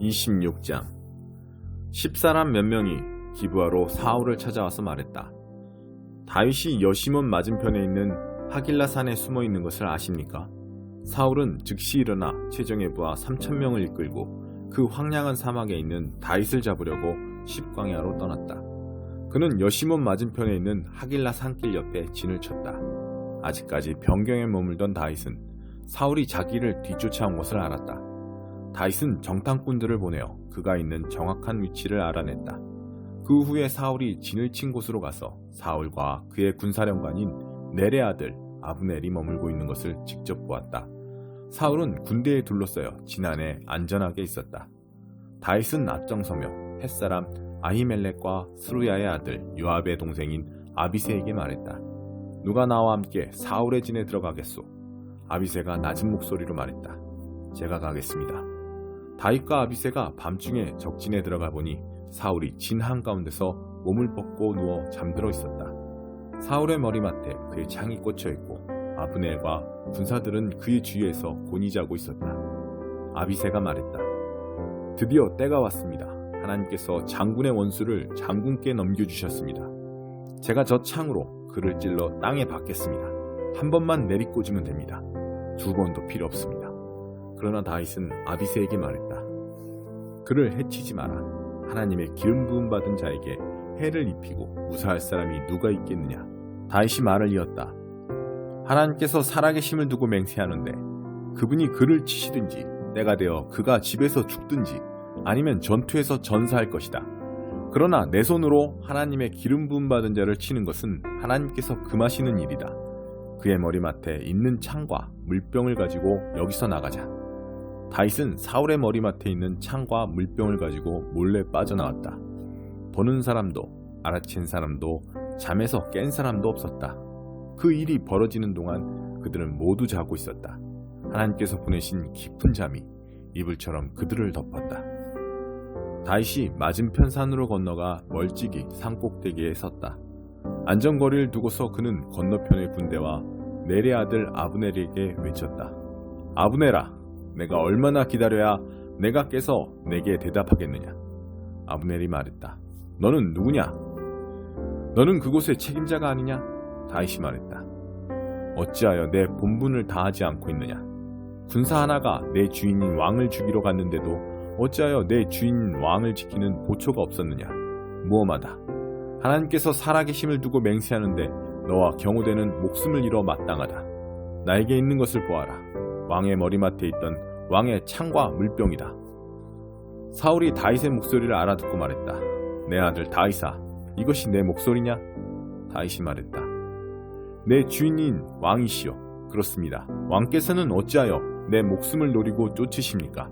26장 10사람 몇 명이 기부하러 사울을 찾아와서 말했다. 다윗이 여시몬 맞은편에 있는 하길라 산에 숨어 있는 것을 아십니까? 사울은 즉시 일어나 최정예 부하 3천 명을 이끌고 그 황량한 사막에 있는 다윗을 잡으려고 십광야로 떠났다. 그는 여시몬 맞은편에 있는 하길라 산길 옆에 진을 쳤다. 아직까지 변경에 머물던 다윗은 사울이 자기를 뒤쫓아온 것을 알았다. 다윗은 정탐꾼들을 보내어 그가 있는 정확한 위치를 알아냈다. 그 후에 사울이 진을 친 곳으로 가서 사울과 그의 군사령관인 넬의 아들 아브넬이 머물고 있는 것을 직접 보았다. 사울은 군대에 둘러싸여 진 안에 안전하게 있었다. 다윗은 앞장서며 햇사람 아히멜렉과 스루야의 아들 요압의 동생인 아비세에게 말했다. 누가 나와 함께 사울의 진에 들어가겠소? 아비세가 낮은 목소리로 말했다. 제가 가겠습니다. 다윗과 아비세가 밤중에 적진에 들어가 보니 사울이 진 한가운데서 몸을 뻗고 누워 잠들어 있었다. 사울의 머리맡에 그의 창이 꽂혀 있고 아브넬과 군사들은 그의 주위에서 곤히 자고 있었다. 아비세가 말했다. 드디어 때가 왔습니다. 하나님께서 장군의 원수를 장군께 넘겨주셨습니다. 제가 저 창으로 그를 찔러 땅에 박겠습니다. 한 번만 내리꽂으면 됩니다. 두 번도 필요 없습니다. 그러나 다윗은 아비세에게 말했다. 그를 해치지 마라. 하나님의 기름 부음 받은 자에게 해를 입히고 무사할 사람이 누가 있겠느냐. 다윗이 말을 이었다. 하나님께서 살아계심을 두고 맹세하는데 그분이 그를 치시든지 때가 되어 그가 집에서 죽든지 아니면 전투에서 전사할 것이다. 그러나 내 손으로 하나님의 기름 부음 받은 자를 치는 것은 하나님께서 금하시는 일이다. 그의 머리맡에 있는 창과 물병을 가지고 여기서 나가자. 다윗은 사울의 머리맡에 있는 창과 물병을 가지고 몰래 빠져나왔다. 보는 사람도 알아챈 사람도 잠에서 깬 사람도 없었다. 그 일이 벌어지는 동안 그들은 모두 자고 있었다. 하나님께서 보내신 깊은 잠이 이불처럼 그들을 덮었다. 다윗이 맞은편 산으로 건너가 멀찍이 산 꼭대기에 섰다. 안전거리를 두고서 그는 건너편의 군대와 넬의 아들 아브넬에게 외쳤다. 아브넬아, 내가 얼마나 기다려야 내가 깨서 내게 대답하겠느냐? 아브넬이 말했다. 너는 누구냐? 너는 그곳의 책임자가 아니냐? 다윗이 말했다. 어찌하여 내 본분을 다하지 않고 있느냐? 군사 하나가 내 주인인 왕을 죽이러 갔는데도 어찌하여 내 주인 왕을 지키는 보초가 없었느냐? 무엄하다. 하나님께서 살아계심을 두고 맹세하는데 너와 경호되는 목숨을 잃어 마땅하다. 나에게 있는 것을 보아라. 왕의 머리맡에 있던 왕의 창과 물병이다. 사울이 다윗의 목소리를 알아듣고 말했다. 내 아들 다윗아, 이것이 내 목소리냐? 다윗이 말했다. 내 주인인 왕이시여. 그렇습니다. 왕께서는 어찌하여 내 목숨을 노리고 쫓으십니까?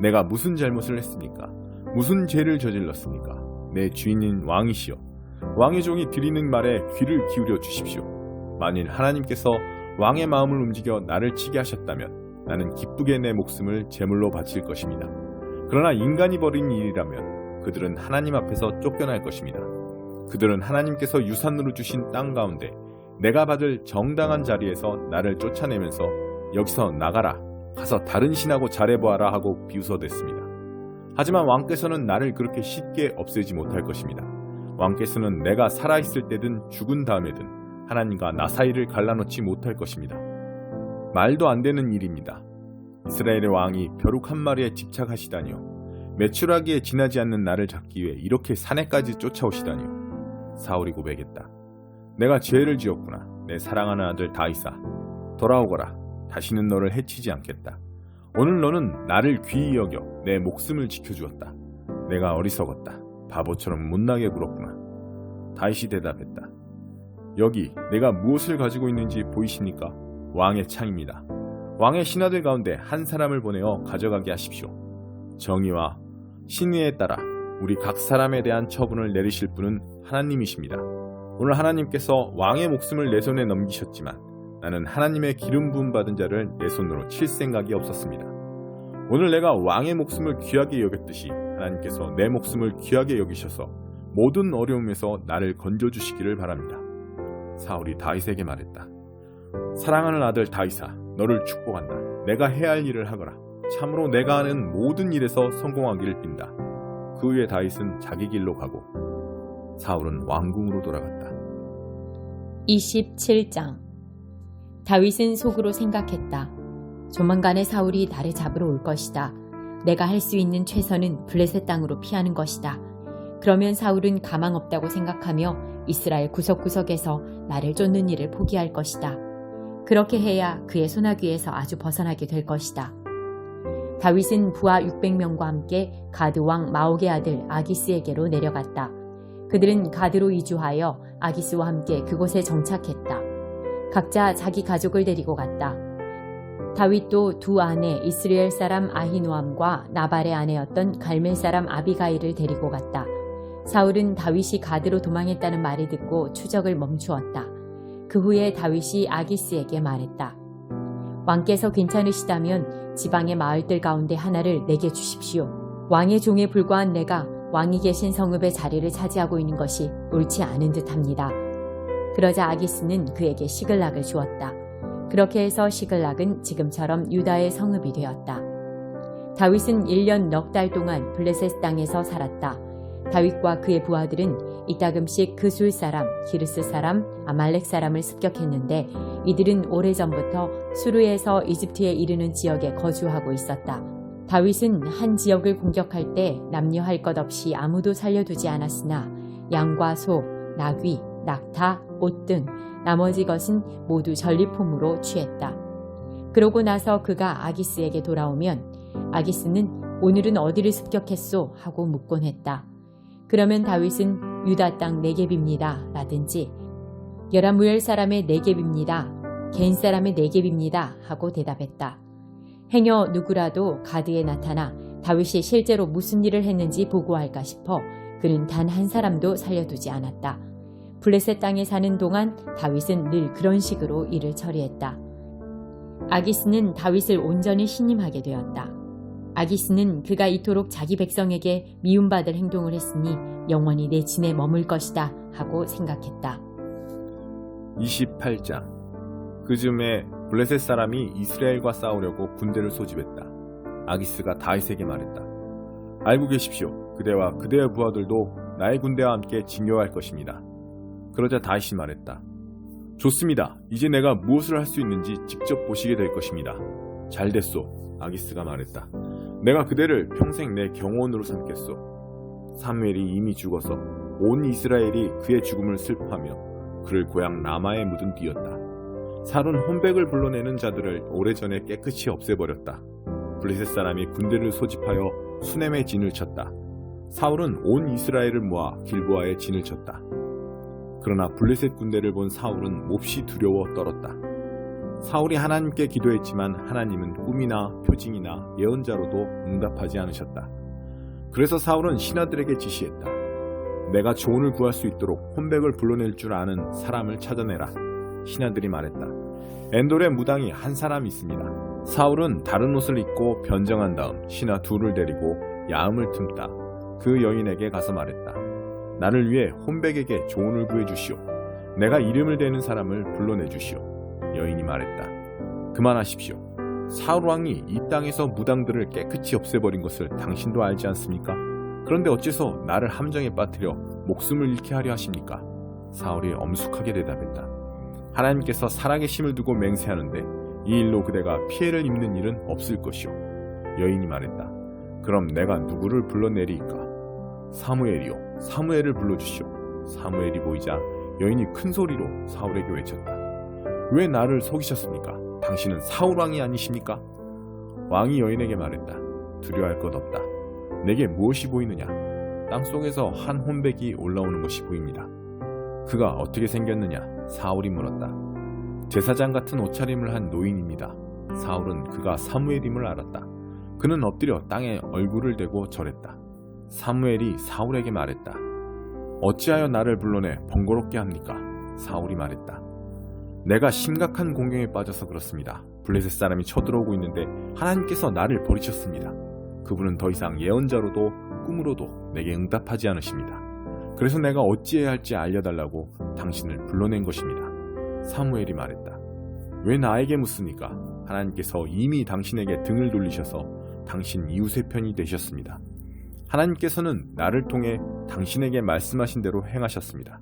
내가 무슨 잘못을 했습니까? 무슨 죄를 저질렀습니까? 내 주인인 왕이시여. 왕의 종이 드리는 말에 귀를 기울여 주십시오. 만일 하나님께서 왕의 마음을 움직여 나를 치게 하셨다면 나는 기쁘게 내 목숨을 제물로 바칠 것입니다. 그러나 인간이 벌인 일이라면 그들은 하나님 앞에서 쫓겨날 것입니다. 그들은 하나님께서 유산으로 주신 땅 가운데 내가 받을 정당한 자리에서 나를 쫓아내면서 여기서 나가라 가서 다른 신하고 잘해보아라 하고 비웃어댔습니다. 하지만 왕께서는 나를 그렇게 쉽게 없애지 못할 것입니다. 왕께서는 내가 살아있을 때든 죽은 다음에든 하나님과 나 사이를 갈라놓지 못할 것입니다. 말도 안 되는 일입니다. 이스라엘의 왕이 벼룩 한 마리에 집착하시다니요. 매출하기에 지나지 않는 나를 잡기 위해 이렇게 산에까지 쫓아오시다니요. 사울이 고백했다. 내가 죄를 지었구나. 내 사랑하는 아들 다이사. 돌아오거라. 다시는 너를 해치지 않겠다. 오늘 너는 나를 귀히 여겨 내 목숨을 지켜주었다. 내가 어리석었다. 바보처럼 못나게 굴었구나. 다윗이 대답했다. 여기 내가 무엇을 가지고 있는지 보이십니까? 왕의 창입니다. 왕의 신하들 가운데 한 사람을 보내어 가져가게 하십시오. 정의와 신의에 따라 우리 각 사람에 대한 처분을 내리실 분은 하나님이십니다. 오늘 하나님께서 왕의 목숨을 내 손에 넘기셨지만 나는 하나님의 기름 부음 받은 자를 내 손으로 칠 생각이 없었습니다. 오늘 내가 왕의 목숨을 귀하게 여겼듯이 하나님께서 내 목숨을 귀하게 여기셔서 모든 어려움에서 나를 건져 주시기를 바랍니다. 사울이 다윗에게 말했다. 사랑하는 아들 다윗아, 너를 축복한다. 내가 해야 할 일을 하거라. 참으로 내가 하는 모든 일에서 성공하기를 빈다. 그 후에 다윗은 자기 길로 가고 사울은 왕궁으로 돌아갔다. 27장 다윗은 속으로 생각했다. 조만간에 사울이 나를 잡으러 올 것이다. 내가 할 수 있는 최선은 블레셋 땅으로 피하는 것이다. 그러면 사울은 가망 없다고 생각하며 이스라엘 구석구석에서 나를 쫓는 일을 포기할 것이다. 그렇게 해야 그의 소나귀에서 아주 벗어나게 될 것이다. 다윗은 부하 600명과 함께 가드 왕 마옥의 아들 아기스에게로 내려갔다. 그들은 가드로 이주하여 아기스와 함께 그곳에 정착했다. 각자 자기 가족을 데리고 갔다. 다윗도 두 아내 이스라엘 사람 아히노암과 나발의 아내였던 갈멜 사람 아비가일을 데리고 갔다. 사울은 다윗이 가드로 도망했다는 말을 듣고 추적을 멈추었다. 그 후에 다윗이 아기스에게 말했다. 왕께서 괜찮으시다면 지방의 마을들 가운데 하나를 내게 주십시오. 왕의 종에 불과한 내가 왕이 계신 성읍의 자리를 차지하고 있는 것이 옳지 않은 듯합니다. 그러자 아기스는 그에게 시글락을 주었다. 그렇게 해서 시글락은 지금처럼 유다의 성읍이 되었다. 다윗은 1년 넉 달 동안 블레셋 땅에서 살았다. 다윗과 그의 부하들은 이따금씩 그술 사람, 기르스 사람, 아말렉 사람을 습격했는데 이들은 오래전부터 수르에서 이집트에 이르는 지역에 거주하고 있었다. 다윗은 한 지역을 공격할 때 남녀 할 것 없이 아무도 살려두지 않았으나 양과 소, 나귀, 낙타, 옷 등 나머지 것은 모두 전리품으로 취했다. 그러고 나서 그가 아기스에게 돌아오면 아기스는 오늘은 어디를 습격했소? 하고 묻곤 했다. 그러면 다윗은 유다 땅 네겝입니다. 라든지 여라무엘 사람의 네겝입니다. 개인 사람의 네겝입니다. 하고 대답했다. 행여 누구라도 가드에 나타나 다윗이 실제로 무슨 일을 했는지 보고할까 싶어 그는 단 한 사람도 살려두지 않았다. 블레셋 땅에 사는 동안 다윗은 늘 그런 식으로 일을 처리했다. 아기스는 다윗을 온전히 신임하게 되었다. 아기스는 그가 이토록 자기 백성에게 미움받을 행동을 했으니 영원히 내 진에 머물 것이다 하고 생각했다. 28장 그 즈음에 블레셋 사람이 이스라엘과 싸우려고 군대를 소집했다. 아기스가 다윗에게 말했다. 알고 계십시오. 그대와 그대의 부하들도 나의 군대와 함께 징용할 것입니다. 그러자 다윗이 말했다. 좋습니다. 이제 내가 무엇을 할 수 있는지 직접 보시게 될 것입니다. 잘 됐소. 아기스가 말했다. 내가 그대를 평생 내 경호원으로 삼겠소. 사무엘이 이미 죽어서 온 이스라엘이 그의 죽음을 슬퍼하며 그를 고향 라마에 묻은 뒤였다. 살은 혼백을 불러내는 자들을 오래전에 깨끗이 없애버렸다. 블레셋 사람이 군대를 소집하여 수넴의 진을 쳤다. 사울은 온 이스라엘을 모아 길보아에 진을 쳤다. 그러나 블레셋 군대를 본 사울은 몹시 두려워 떨었다. 사울이 하나님께 기도했지만 하나님은 꿈이나 표징이나 예언자로도 응답하지 않으셨다. 그래서 사울은 신하들에게 지시했다. 내가 조언을 구할 수 있도록 혼백을 불러낼 줄 아는 사람을 찾아내라. 신하들이 말했다. 엔돌의 무당이 한 사람 있습니다. 사울은 다른 옷을 입고 변정한 다음 신하 둘을 데리고 야음을 틈다 그 여인에게 가서 말했다. 나를 위해 혼백에게 조언을 구해 주시오. 내가 이름을 대는 사람을 불러내 주시오. 여인이 말했다. 그만하십시오. 사울 왕이 이 땅에서 무당들을 깨끗이 없애버린 것을 당신도 알지 않습니까? 그런데 어째서 나를 함정에 빠뜨려 목숨을 잃게 하려 하십니까? 사울이 엄숙하게 대답했다. 하나님께서 살아계심을 두고 맹세하는데 이 일로 그대가 피해를 입는 일은 없을 것이오. 여인이 말했다. 그럼 내가 누구를 불러내리까? 사무엘이요. 사무엘을 불러주시오. 사무엘이 보이자 여인이 큰 소리로 사울에게 외쳤다. 왜 나를 속이셨습니까? 당신은 사울 왕이 아니십니까? 왕이 여인에게 말했다. 두려워할 것 없다. 내게 무엇이 보이느냐? 땅 속에서 한 혼백이 올라오는 것이 보입니다. 그가 어떻게 생겼느냐? 사울이 물었다. 제사장 같은 옷차림을 한 노인입니다. 사울은 그가 사무엘임을 알았다. 그는 엎드려 땅에 얼굴을 대고 절했다. 사무엘이 사울에게 말했다. 어찌하여 나를 불러내 번거롭게 합니까? 사울이 말했다. 내가 심각한 공경에 빠져서 그렇습니다. 블레셋 사람이 쳐들어오고 있는데 하나님께서 나를 버리셨습니다. 그분은 더 이상 예언자로도 꿈으로도 내게 응답하지 않으십니다. 그래서 내가 어찌해야 할지 알려달라고 당신을 불러낸 것입니다. 사무엘이 말했다. 왜 나에게 묻습니까? 하나님께서 이미 당신에게 등을 돌리셔서 당신 이웃의 편이 되셨습니다. 하나님께서는 나를 통해 당신에게 말씀하신 대로 행하셨습니다.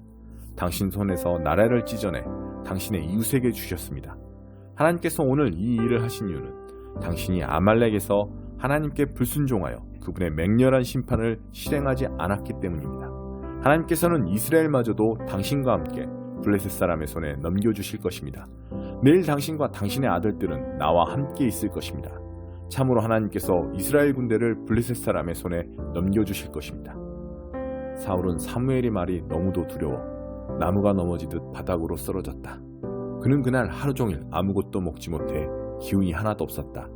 당신 손에서 나라를 찢어내 당신의 이웃에게 주셨습니다. 하나님께서 오늘 이 일을 하신 이유는 당신이 아말렉에서 하나님께 불순종하여 그분의 맹렬한 심판을 실행하지 않았기 때문입니다. 하나님께서는 이스라엘마저도 당신과 함께 블레셋 사람의 손에 넘겨주실 것입니다. 내일 당신과 당신의 아들들은 나와 함께 있을 것입니다. 참으로 하나님께서 이스라엘 군대를 블레셋 사람의 손에 넘겨주실 것입니다. 사울은 사무엘의 말이 너무도 두려워 나무가 넘어지듯 바닥으로 쓰러졌다. 그는 그날 하루 종일 아무것도 먹지 못해 기운이 하나도 없었다.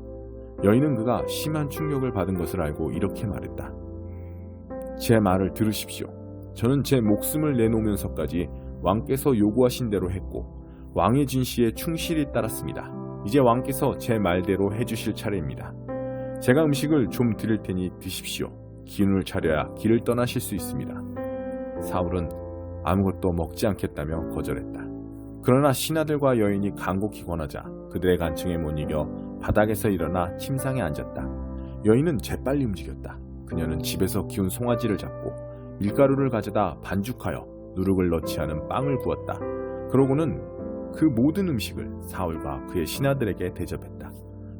여인은 그가 심한 충격을 받은 것을 알고 이렇게 말했다. 제 말을 들으십시오. 저는 제 목숨을 내놓으면서까지 왕께서 요구하신 대로 했고 왕의 진시에 충실히 따랐습니다. 이제 왕께서 제 말대로 해주실 차례입니다. 제가 음식을 좀 드릴 테니 드십시오. 기운을 차려야 길을 떠나실 수 있습니다. 사울은 아무것도 먹지 않겠다며 거절했다. 그러나 신하들과 여인이 간곡히 권하자 그들의 간청에 못 이겨 바닥에서 일어나 침상에 앉았다. 여인은 재빨리 움직였다. 그녀는 집에서 기운 송아지를 잡고 밀가루를 가져다 반죽하여 누룩을 넣지 않은 빵을 구웠다. 그러고는 그 모든 음식을 사울과 그의 신하들에게 대접했다.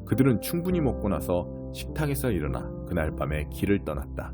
그들은 충분히 먹고 나서 식탁에서 일어나 그날 밤에 길을 떠났다.